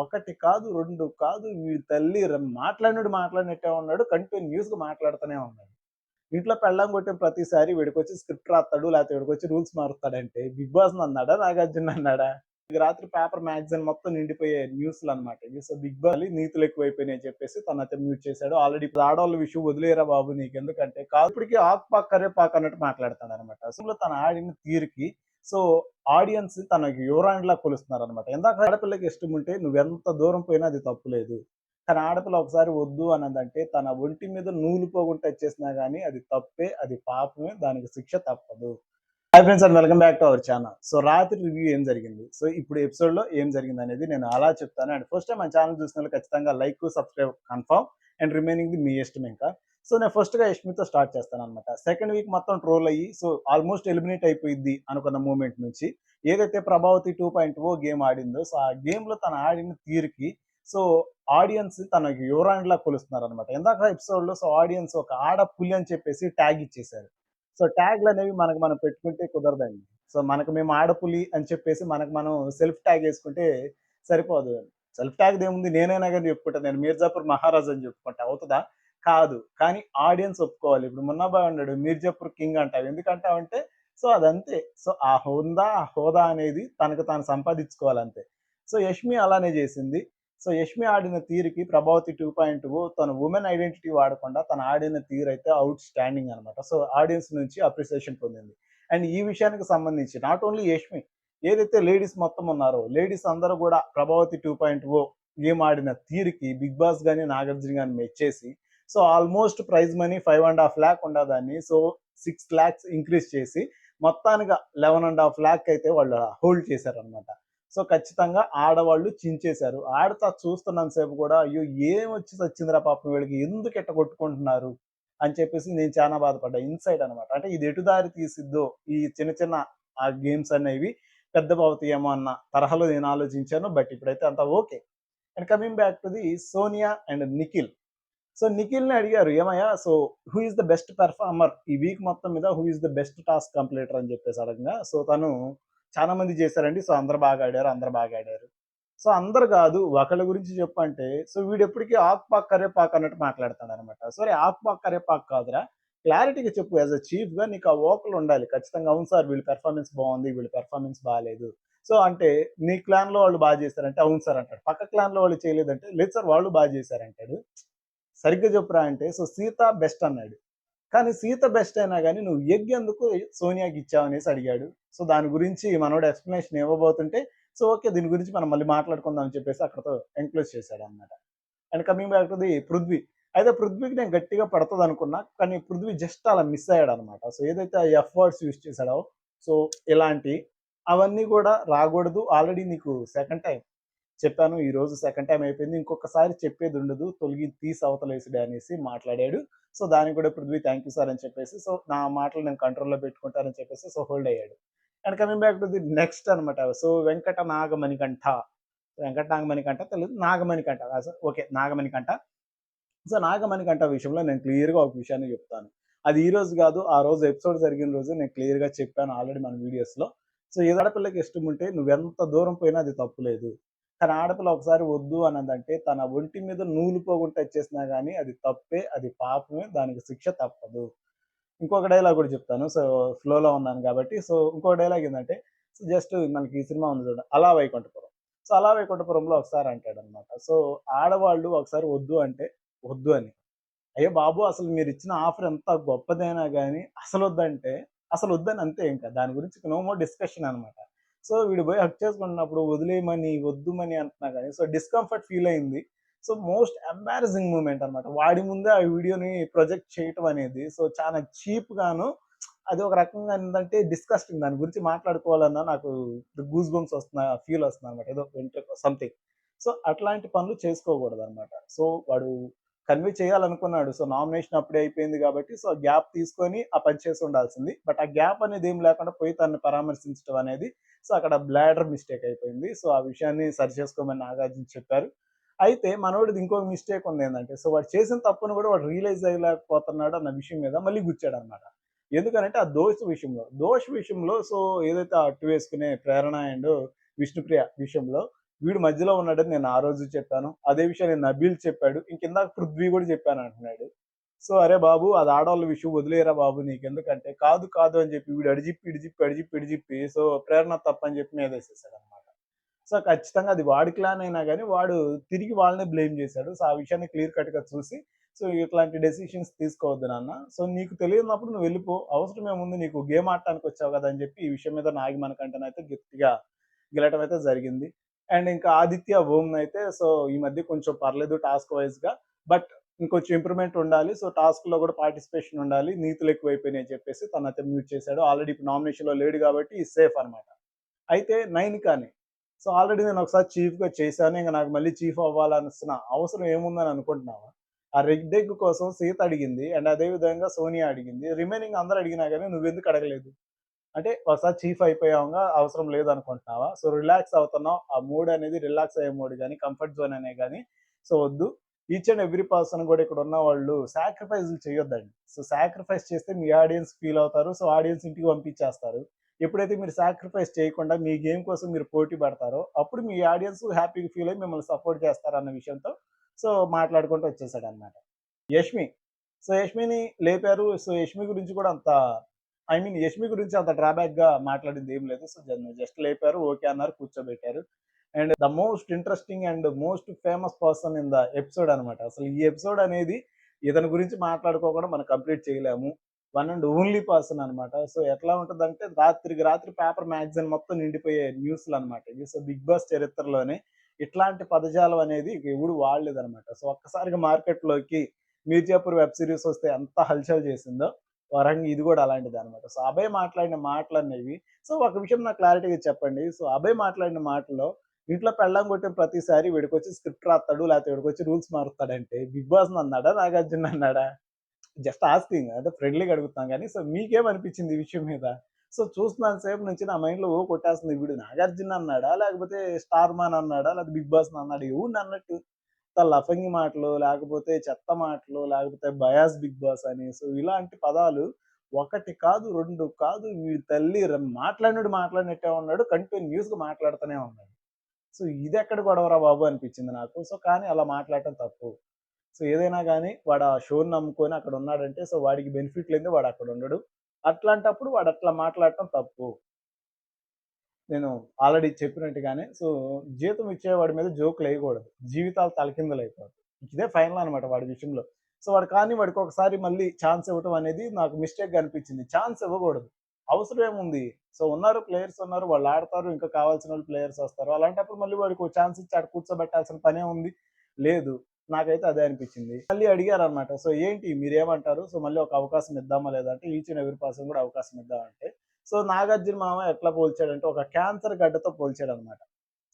ఒకటి కాదు రెండు కాదు మీ తల్లి ర- మాట్లాడినాడు మాట్లాడినట్టే ఉన్నాడు కంటిన్యూస్గా మాట్లాడుతూనే ఉన్నాడు. ఇంట్లో పెళ్ళం కొట్టిన ప్రతిసారి వీడికొచ్చి స్క్రిప్ట్ రాస్తాడు లేకపోతే వీడికొచ్చి రూల్స్ మారుస్తాడంటే బిగ్ బాస్ అన్నాడా నాగార్జున అన్నాడా ఇది రాత్రి పేపర్ మ్యాగజైన్ మొత్తం నిండిపోయే న్యూస్లు అనమాట సో బిగ్ బాస్ నీతులు ఎక్కువైపోయినాయి అని చెప్పేసి తన అయితే మ్యూట్ చేశాడు. ఆల్రెడీ ఆడవాళ్ళ విషయం వదిలేరా బాబు నీకు ఎందుకంటే కాదు ఇప్పటికి ఆక్ పాక్ కరే పాక్ అన్నట్టు మాట్లాడతాడు అనమాట అసలు తన ఆడిన తీరుకి సో ఆడియన్స్ తనకి యువరాండ్ లా కొలుస్తున్నారు అనమాట ఎందాక ఆడపిల్లకి ఇష్టం ఉంటే నువ్వెంత దూరం పోయినా అది తప్పు లేదు. కానీ ఆడపిల్ల ఒకసారి వద్దు అన్నదంటే తన ఒంటి మీద నూలు పోగుంటే వచ్చేసినా కానీ అది తప్పే అది పాపమే దానికి శిక్ష తప్పదు. Hi friends and welcome back to our channel. So రాత్రి రివ్యూ ఏం జరిగింది? సో ఇప్పుడు ఎపిసోడ్లో ఏం జరిగింది అనేది నేను అలా చెప్తాను. అండ్ ఫస్ట్ టైం మన ఛానల్ చూసిన వాళ్ళు ఖచ్చితంగా like subscribe confirm and remaining the మీ ఇష్టం ఇంకా. సో నేను ఫస్ట్గా యష్మితో స్టార్ట్ చేస్తాను అనమాట సెకండ్ వీక్ మొత్తం ట్రోల్ అయ్యి సో ఆల్మోస్ట్ ఎలిమినేట్ అయిపోయింది అనుకున్న మూమెంట్ నుంచి. ఏదైతే Prabhavathi two point O game ఆడిందో so ఆ గేమ్లో తన ఆడిన తీరుకి సో ఆడియన్స్ తనకి యువరాండ్ లా కొలుస్తున్నారు అనమాట ఎందాక ఎపిసోడ్లో సో ఆడియన్స్ ఒక ఆడ పులి అని చెప్పేసి ట్యాగ్ ఇచ్చేసారు సో ట్యాగ్లు అనేవి మనకు మనం పెట్టుకుంటే కుదరదండి. సో మనకు మేము ఆడపులి అని చెప్పేసి మనకు మనం సెల్ఫ్ ట్యాగ్ వేసుకుంటే సరిపోదు. సెల్ఫ్ ట్యాగ్ ఏముంది? నేనైనా కానీ చెప్పుకుంటా. నేను మీర్జాపూర్ మహారాజ్ అని చెప్పుకుంటా. అవుతుందా? కాదు. కానీ ఆడియన్స్ ఒప్పుకోవాలి. ఇప్పుడు మున్నాబాయ్ ఉన్నాడు మీర్జాపూర్ కింగ్ అంటావు ఎందుకంటావంటే సో అదంతే. సో ఆ హోదా ఆ హోదా అనేది తనకు తాను సంపాదించుకోవాలంతే. సో యష్మి అలానే చేసింది. సో యష్మి ఆడిన తీరుకి ప్రభావతి టూ పాయింట్ తన ఉమెన్ ఐడెంటిటీ వాడకుండా తన ఆడిన తీరు అయితే అవుట్ స్టాండింగ్ అనమాట సో ఆడియన్స్ నుంచి అప్రిసియేషన్ పొందింది. అండ్ ఈ విషయానికి సంబంధించి నాట్ ఓన్లీ యష్మి ఏదైతే లేడీస్ మొత్తం ఉన్నారో లేడీస్ అందరూ కూడా Prabhavathi two point O game ఆడిన తీరుకి బిగ్ బాస్ కానీ నాగార్జున కానీ మెచ్చేసి so almost prize money five and half lakh ఉండదాన్ని. So six lakhs increase చేసి మొత్తానికి లెవెన్ అండ్ హాఫ్ ల్యాక్ అయితే వాళ్ళు హోల్డ్ చేశారనమాట సో ఖచ్చితంగా ఆడవాళ్ళు చించేశారు. ఆడతా చూస్తున్నంతసేపు కూడా అయ్యో ఏం వచ్చి సచ్చిందిరా పాపం వీళ్ళకి? ఎందుకు ఎట్ట కొట్టుకుంటున్నారు? అని చెప్పేసి నేను చాలా బాధపడ్డా. ఇన్సైడ్ అనమాట అంటే ఇది ఎటుదారి తీసిద్దో ఈ చిన్న చిన్న ఆ గేమ్స్ అనేవి పెద్ద అవుతాయేమో అన్న తరహాలో నేను ఆలోచించాను. బట్ ఇప్పుడైతే అంత okay. And coming back to the Sonia and Nikhil. So నిఖిల్ని అడిగారు ఏమయ్యా so who is the best performer ఈ వీక్ మొత్తం మీద who is the best task completer అని చెప్పేసి అడగగా సో తను చాలా మంది చేశారండి సో అందరు బాగా ఆడారు అందరు బాగా ఆడారు. సో అందరు కాదు ఒకళ్ళ గురించి చెప్పంటే సో వీడు ఎప్పటికీ ఆక్ పాక్ కరే పాక్ అన్నట్టు మాట్లాడతాడు అనమాట సరే ఆక్ పాక్ కరే పాక్ కాదురా క్లారిటీగా చెప్పు యాజ్ అ చీఫ్గా నీకు ఆ ఓకలు ఉండాలి ఖచ్చితంగా అవును సార్ వీళ్ళ పెర్ఫార్మెన్స్ బాగుంది వీళ్ళ పెర్ఫార్మెన్స్ బాగాలేదు సో అంటే నీ క్లాన్లో వాళ్ళు బాగా చేశారంటే అవును సార్ అంటాడు. పక్క క్లాన్లో వాళ్ళు చేయలేదంటే లేదు సార్ వాళ్ళు బాగా చేశారంటాడు. సరిగ్గా చెప్పురా అంటే సో సీత బెస్ట్ అన్నాడు. కానీ సీత బెస్ట్ అయినా కానీ నువ్వు ఎగ్ ఎందుకు సోనియాకి ఇచ్చావు? అనేసి అడిగాడు. సో దాని గురించి మనోడు ఎక్స్ప్లెనేషన్ ఇవ్వబోతుంటే సో ఓకే దీని గురించి మనం మళ్ళీ మాట్లాడుకుందాం అని చెప్పేసి అక్కడతో ఎంక్లోజ్ చేశాడు అనమాట and coming back to the Prithvi. అయితే పృథ్వీకి నేను గట్టిగా పడుతుంది అనుకున్నా కానీ పృథ్వీ జస్ట్ అలా మిస్ అయ్యాడు అనమాట సో ఏదైతే ఆ ఎఫ్ వర్డ్స్ యూస్ చేశాడో సో ఇలాంటి అవన్నీ కూడా రాకూడదు. ఆల్రెడీ నీకు సెకండ్ టైం చెప్పాను ఈ రోజు సెకండ్ టైం అయిపోయింది. ఇంకొకసారి చెప్పేది ఉండదు. తొలగి తీసి అవతలేసుడే అనేసి మాట్లాడాడు. సో దానికి కూడా పృథ్వీ థ్యాంక్ యూ సార్ అని చెప్పేసి సో నా మాటలు నేను కంట్రోల్లో పెట్టుకుంటానని చెప్పేసి సో హోల్డ్ అయ్యాడు. And coming back to the next అనమాట సో వెంకట నాగమణికంఠ వెంకట నాగమణికంఠ. తెలియదు నాగమణికంఠ ఓకే నాగమణికంఠ. సో నాగమణికంఠ విషయంలో నేను క్లియర్గా ఒక విషయాన్ని చెప్తాను. అది ఈ రోజు కాదు ఆ రోజు ఎపిసోడ్ జరిగిన రోజు నేను క్లియర్గా చెప్పాను ఆల్రెడీ మన వీడియోస్లో సో ఏదో పిల్లకి ఇష్టం ఉంటే నువ్వెంత దూరం పోయినా అది తప్పులేదు తన ఆడపిల్ల ఒకసారి వద్దు అన్నదంటే తన ఒంటి మీద నూలు పోగుంటే వచ్చేసినా కానీ అది తప్పే అది పాపమే దానికి శిక్ష తప్పదు. ఇంకొక డైలాగ్ కూడా చెప్తాను. సో ఫ్లోలో ఉన్నాను కాబట్టి. సో ఇంకో డైలాగ్ ఏంటంటే సో జస్ట్ మనకి ఈ సినిమా ఉంది చూడండి అలా వైకుంఠపురం. సో అలా వైకుంఠపురంలో ఒకసారి అంటాడు అనమాట సో ఆడవాళ్ళు ఒకసారి వద్దు అంటే వద్దు అని. అయ్యో బాబు అసలు మీరు ఇచ్చిన ఆఫర్ ఎంత గొప్పదైనా కానీ అసలు వద్దంటే అసలు వద్దని అంతే ఇంకా. దాని గురించి నో మోర్ డిస్కషన్ అనమాట సో వీడు పోయి హక్ చేసుకుంటున్నప్పుడు వదిలేయమని వద్దుమని అంటున్నా కానీ సో డిస్కంఫర్ట్ ఫీల్ అయింది. సో మోస్ట్ ఎంబారసింగ్ మూమెంట్ అనమాట వాడి ముందే ఆ వీడియోని ప్రొజెక్ట్ చేయటం అనేది సో చాలా చీప్ గాను అది ఒక రకంగా ఏంటంటే డిస్కస్టింగ్ దాని గురించి మాట్లాడుకోవాలన్నా నాకు గూస్ బంప్స్ వస్తున్న ఫీల్ వస్తుంది అనమాట ఏదో సంథింగ్ సో అట్లాంటి పనులు చేసుకోకూడదు అనమాట సో వాడు కన్వే చేయాలనుకున్నాడు. సో నామినేషన్ అప్పుడే అయిపోయింది కాబట్టి సో గ్యాప్ తీసుకొని ఆ పని చేసి ఉండాల్సింది. బట్ ఆ గ్యాప్ అనేది ఏం లేకుండా పోయి తనని పరామర్శించడం అనేది సో అక్కడ బ్లాడర్ మిస్టేక్ అయిపోయింది. సో ఆ విషయాన్ని సరి చేసుకోమని నాగార్జున చెప్పారు. అయితే మనోడిది ఇంకొక మిస్టేక్ ఉంది ఏంటంటే సో వాడు చేసిన తప్పును కూడా వాడు రియలైజ్ అయ్యలేకపోతున్నాడు అన్న విషయం మీద మళ్ళీ గుచ్చాడు అనమాట ఎందుకంటే ఆ దోష విషయంలో దోష విషయంలో సో ఏదైతే అట్టు వేసుకునే ప్రేరణ అండ్ విష్ణుప్రియ విషయంలో వీడు మధ్యలో ఉన్నాడని నేను ఆ రోజు చెప్పాను. అదే విషయం నేను నబీల్ చెప్పాడు. ఇంకిందాక పృథ్వీ కూడా చెప్పాను అంటున్నాడు. సో అరే బాబు అది ఆడవాళ్ళ విషయం వదిలేరా బాబు నీకు ఎందుకంటే కాదు కాదు అని చెప్పి వీడు అడిజిప్పి ఇడిజిప్పి అడిజిప్పి ఇడిజిప్పి. సో ప్రేరణ తప్పని చెప్పి మీద వేసేసాడు అనమాట సో ఖచ్చితంగా అది వాడి క్లాన్ అయినా కానీ వాడు తిరిగి వాళ్ళనే బ్లేమ్ చేశాడు. సో ఆ విషయాన్ని క్లియర్ కట్గా చూసి సో ఇట్లాంటి డెసిషన్స్ తీసుకోవద్దు నాన్న. సో నీకు తెలియనప్పుడు నువ్వు వెళ్ళిపో. అవసరం ఏముంది? నీకు గేమ్ ఆడటానికి వచ్చావు కదా అని చెప్పి ఈ విషయం మీద నాగి మనకంటేనైతే గట్టిగా గెలటం అయితే జరిగింది. అండ్ ఇంకా ఆదిత్య ఓమ్ అయితే సో ఈ మధ్య కొంచెం పర్లేదు టాస్క్ వైజ్గా. బట్ ఇంకొంచెం ఇంప్రూవ్మెంట్ ఉండాలి. సో టాస్క్లో కూడా పార్టిసిపేషన్ ఉండాలి. నీతులు ఎక్కువైపోయినాయి చెప్పేసి తను అయితే మ్యూట్ చేశాడు. ఆల్రెడీ ఇప్పుడు నామినేషన్లో లేడు కాబట్టి సేఫ్ అనమాట అయితే నైన్ కానీ సో ఆల్రెడీ నేను ఒకసారి చీఫ్గా చేశాను. ఇంకా నాకు మళ్ళీ చీఫ్ అవ్వాలనిస్తున్న అవసరం ఏముందని అనుకుంటున్నావా? ఆ రెడ్ ఎగ్ కోసం సీత అడిగింది. అండ్ అదే విధంగా సోనియా అడిగింది. రిమైనింగ్ అందరూ అడిగినా కానీ నువ్వెందుకు అడగలేదు? అంటే ఒకసారి చీఫ్ అయిపోయావుగా అవసరం లేదు అనుకుంటున్నావా సో రిలాక్స్ అవుతున్నావు. ఆ మూడ్ అనేది రిలాక్స్ అయ్యే మూడ్ కానీ కంఫర్ట్ జోన్ అనే కానీ సో వద్దు. ఈచ్ అండ్ ఎవ్రీ పర్సన్ కూడా ఇక్కడ ఉన్న వాళ్ళు సాక్రిఫైస్ చేయొద్దండి. సో సాక్రిఫైస్ చేస్తే మీ ఆడియన్స్ ఫీల్ అవుతారు. సో ఆడియన్స్ ఇంటికి పంపించేస్తారు. ఎప్పుడైతే మీరు సాక్రిఫైస్ చేయకుండా మీ గేమ్ కోసం మీరు పోటీ పడతారో అప్పుడు మీ ఆడియన్స్ హ్యాపీగా ఫీల్ అయ్యి మిమ్మల్ని సపోర్ట్ చేస్తారు అన్న విషయంతో సో మాట్లాడుకుంటూ వచ్చేసాడు అనమాట యష్మి. సో యష్మిని లేపారు. సో యష్మి గురించి కూడా అంత ఐ మీన్ యష్మి గురించి అంత డ్రాబ్యాక్గా మాట్లాడింది ఏం లేదు. సో జస్ట్ లేపారు ఓకే అన్నారు కూర్చోబెట్టారు. And the most interesting and most famous person in the episode అనమాట అసలు ఈ ఎపిసోడ్ అనేది ఇతని గురించి మాట్లాడుకోకుండా మనం కంప్లీట్ చేయలేము. వన్ అండ్ ఓన్లీ పర్సన్ అనమాట సో ఎట్లా ఉంటుందంటే రాత్రికి రాత్రి పేపర్ మ్యాగజైన్ మొత్తం నిండిపోయే న్యూస్లు అనమాట ఇది సో బిగ్ బాస్ చరిత్రలోనే ఇట్లాంటి పదజాలం అనేది ఎవడు ఎవడు వాడలేదన్నమాట. సో ఒక్కసారిగా మార్కెట్లోకి మీర్జాపూర్ వెబ్ సిరీస్ వస్తే ఎంత హల్చల్ చేసిందో వరంగి ఇది కూడా అలాంటిది అనమాట సో అభయ్ మాట్లాడిన మాటలు అనేవి సో ఒక విషయం నాకు క్లారిటీగా చెప్పండి. సో అభయ్ మాట్లాడిన మాటలో ఇంట్లో పెళ్ళం కొట్టిన ప్రతిసారి వీడికొచ్చి స్క్రిప్ట్ రాస్తాడు లేకపోతే వీడికొచ్చి రూల్స్ మారుస్తాడంటే బిగ్ బాస్ అన్నాడా నాగార్జున అన్నాడా జస్ట్ ఆస్కింగ్ అంటే ఫ్రెండ్లీగా అడుగుతాం కానీ సో మీకేమనిపించింది ఈ విషయం మీద? సో చూస్తున్నాను సేపు నుంచి నా మైండ్లో ఓ కొట్టేస్తుంది వీడు నాగార్జున అన్నాడా లేకపోతే స్టార్ మాన్ అన్నాడా లేకపోతే బిగ్ బాస్ అన్నాడు ఎవడు అన్నట్టు? చెత్త లఫంగి మాటలు లేకపోతే చెత్త మాటలు లేకపోతే బయాస్ బిగ్ బాస్ అని సో ఇలాంటి పదాలు ఒకటి కాదు రెండు కాదు వీడి తల్లి ర- మాట్లాడినట్టే ఉన్నాడు కంటిన్యూస్గా మాట్లాడుతూనే ఉన్నాడు. సో ఇది ఎక్కడ గొడవరా బాబు అనిపించింది నాకు. సో కానీ అలా మాట్లాడటం తప్పు. సో ఏదైనా కానీ వాడు ఆ షోని నమ్ముకొని అక్కడ ఉన్నాడంటే సో వాడికి బెనిఫిట్ లేని వాడు అక్కడ ఉండడు. అట్లాంటప్పుడు వాడు అట్లా మాట్లాడటం తప్పు. నేను ఆల్రెడీ చెప్పినట్టుగానే సో జీతం ఇచ్చేవాడి మీద జోకులు వేయకూడదు. జీవితాలు తలకిందులు అయిపోతాయి. ఇదే ఫైనల్ అనమాట వాడి విషయంలో. సో వాడు కానీ వాడికి ఒకసారి మళ్ళీ ఛాన్స్ ఇవ్వటం అనేది నాకు మిస్టేక్ అనిపించింది. ఛాన్స్ ఇవ్వకూడదు. అవసరం ఏముంది? సో ఉన్నారు ప్లేయర్స్ ఉన్నారు వాళ్ళు ఆడతారు ఇంకా కావాల్సిన వాళ్ళు ప్లేయర్స్ వస్తారు. అలాంటప్పుడు మళ్ళీ వాడికి ఒక ఛాన్స్ ఇచ్చి ఆడ కూర్చోబెట్టాల్సిన పనే ఉంది? లేదు. నాకైతే అదే అనిపించింది. మళ్ళీ అడిగారు అనమాట సో ఏంటి? మీరేమంటారు? సో మళ్ళీ ఒక అవకాశం ఇద్దామా లేదంటే ఈచ్ అండ్ ఎవరి పర్సన్ కూడా అవకాశం ఇద్దామంటే సో నాగార్జున మామ ఎట్లా పోల్చాడంటే ఒక క్యాన్సర్ గడ్డతో పోల్చాడు అనమాట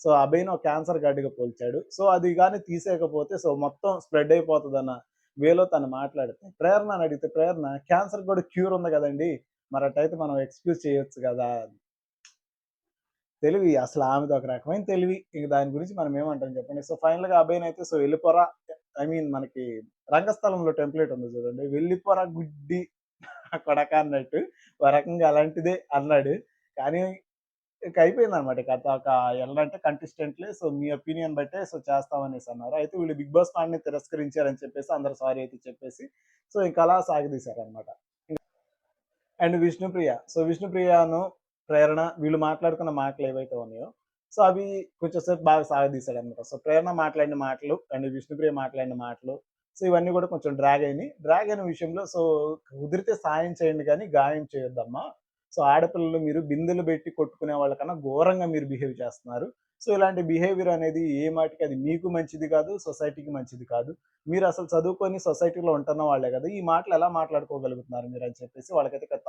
సో అభయ్ని ఒక క్యాన్సర్ గడ్డగా పోల్చాడు. సో అది కానీ తీసేయకపోతే సో మొత్తం స్ప్రెడ్ అయిపోతుంది అన్న వేలో తను మాట్లాడితే ప్రేరణ అని అడిగితే ప్రేరణ క్యాన్సర్ కూడా క్యూర్ ఉంది కదండి మరి అట్టయితే మనం ఎక్స్క్యూజ్ చేయొచ్చు కదా. తెలివి అసలు ఆమెది ఒక రకమైన తెలివి. ఇంక దాని గురించి మనం ఏమంటాం చెప్పండి. సో ఫైనల్గా అయితే సో వెళ్ళిపోరా ఐ మీన్ మనకి రంగస్థలంలో టెంప్లెట్ ఉంది చూడండి. వెళ్ళిపోరా గుడ్డి కొడక అన్నట్టు ఒక రకంగా అలాంటిదే అన్నాడు. కానీ ఇక అయిపోయింది అనమాట కథ ఒక ఎలాంటి కంటెస్టెంట్లే సో మీ ఒపీనియన్ బట్టే సో చేస్తామనేసి అన్నారు. అయితే వీళ్ళు బిగ్ బాస్ని తిరస్కరించారని చెప్పేసి అందరు సారీ అయితే చెప్పేసి సో ఇంకా అలా సాగదీశారనమాట అండ్ విష్ణుప్రియ సో విష్ణుప్రియను ప్రేరణ వీళ్ళు మాట్లాడుకున్న మాటలు ఏవైతే ఉన్నాయో సో అవి కొంచెంసేపు బాగా సాగదీశాడు అనమాట సో ప్రేరణ మాట్లాడిన మాటలు అండ్ విష్ణుప్రియ మాట్లాడిన మాటలు సో ఇవన్నీ కూడా కొంచెం డ్రాగ్ అయినాయి. డ్రాగ్ అయిన విషయంలో సో కుదిరితే సాయం చేయండి కానీ గాయం చేయొద్దమ్మా. సో ఆడపిల్లలు మీరు బిందెలు పెట్టి కొట్టుకునే వాళ్ళకన్నా ఘోరంగా మీరు బిహేవ్ చేస్తున్నారు. సో ఇలాంటి బిహేవియర్ అనేది ఏ మాటికి అది మీకు మంచిది కాదు సొసైటీకి మంచిది కాదు. మీరు అసలు చదువుకొని సొసైటీలో ఉంటున్న వాళ్ళే కదా ఈ మాటలు ఎలా మాట్లాడుకోగలుగుతున్నారు మీరు అని చెప్పేసి వాళ్ళకైతే కథ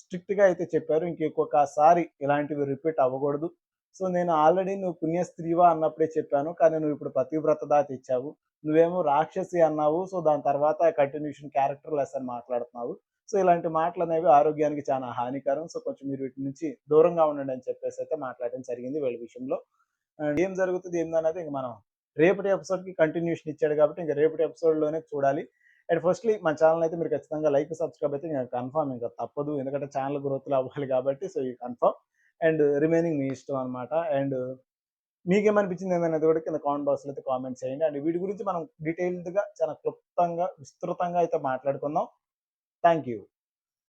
స్ట్రిక్ట్గా అయితే చెప్పారు. ఇంకొకసారి ఇలాంటివి రిపీట్ అవ్వకూడదు. సో నేను ఆల్రెడీ నువ్వు పుణ్యస్త్రీవా అన్నప్పుడే చెప్పాను. కానీ నువ్వు ఇప్పుడు పతివ్రతదా తెచ్చావు నువ్వేమో రాక్షసి అన్నావు. సో దాని తర్వాత కంటిన్యూషన్ క్యారెక్టర్ లెస్ అని మాట్లాడుతున్నావు. సో ఇలాంటి మాటలు అనేవి ఆరోగ్యానికి చాలా హానికరం. సో కొంచెం మీరు వీటి నుంచి దూరంగా ఉండండి అని చెప్పేసి అయితే మాట్లాడడం జరిగింది వీళ్ళ విషయంలో. అండ్ ఏం జరుగుతుంది ఏందనేది ఇంక మనం రేపటి ఎపిసోడ్కి కంటిన్యూషన్ ఇచ్చాడు కాబట్టి ఇంకా రేపటి ఎపిసోడ్లోనే చూడాలి. అండ్ ఫస్ట్లీ మన ఛానల్ అయితే మీరు ఖచ్చితంగా లైక్ సబ్స్క్రైబ్ అయితే ఇంకా కన్ఫామ్. ఇంకా తప్పదు. ఎందుకంటే ఛానల్ గ్రోత్ అవ్వాలి కాబట్టి సో ఈ కన్ఫర్మ్ అండ్ రిమైనింగ్ మీ ఇష్టం అనమాట అండ్ మీకేమనిపించింది ఏమైనా కూడా కింద కామెంట్ బాక్స్లో అయితే కామెంట్ చేయండి. అండ్ వీటి గురించి మనం డీటెయిల్డ్గా చాలా క్లుప్తంగా విస్తృతంగా అయితే మాట్లాడుకుందాం. Thank you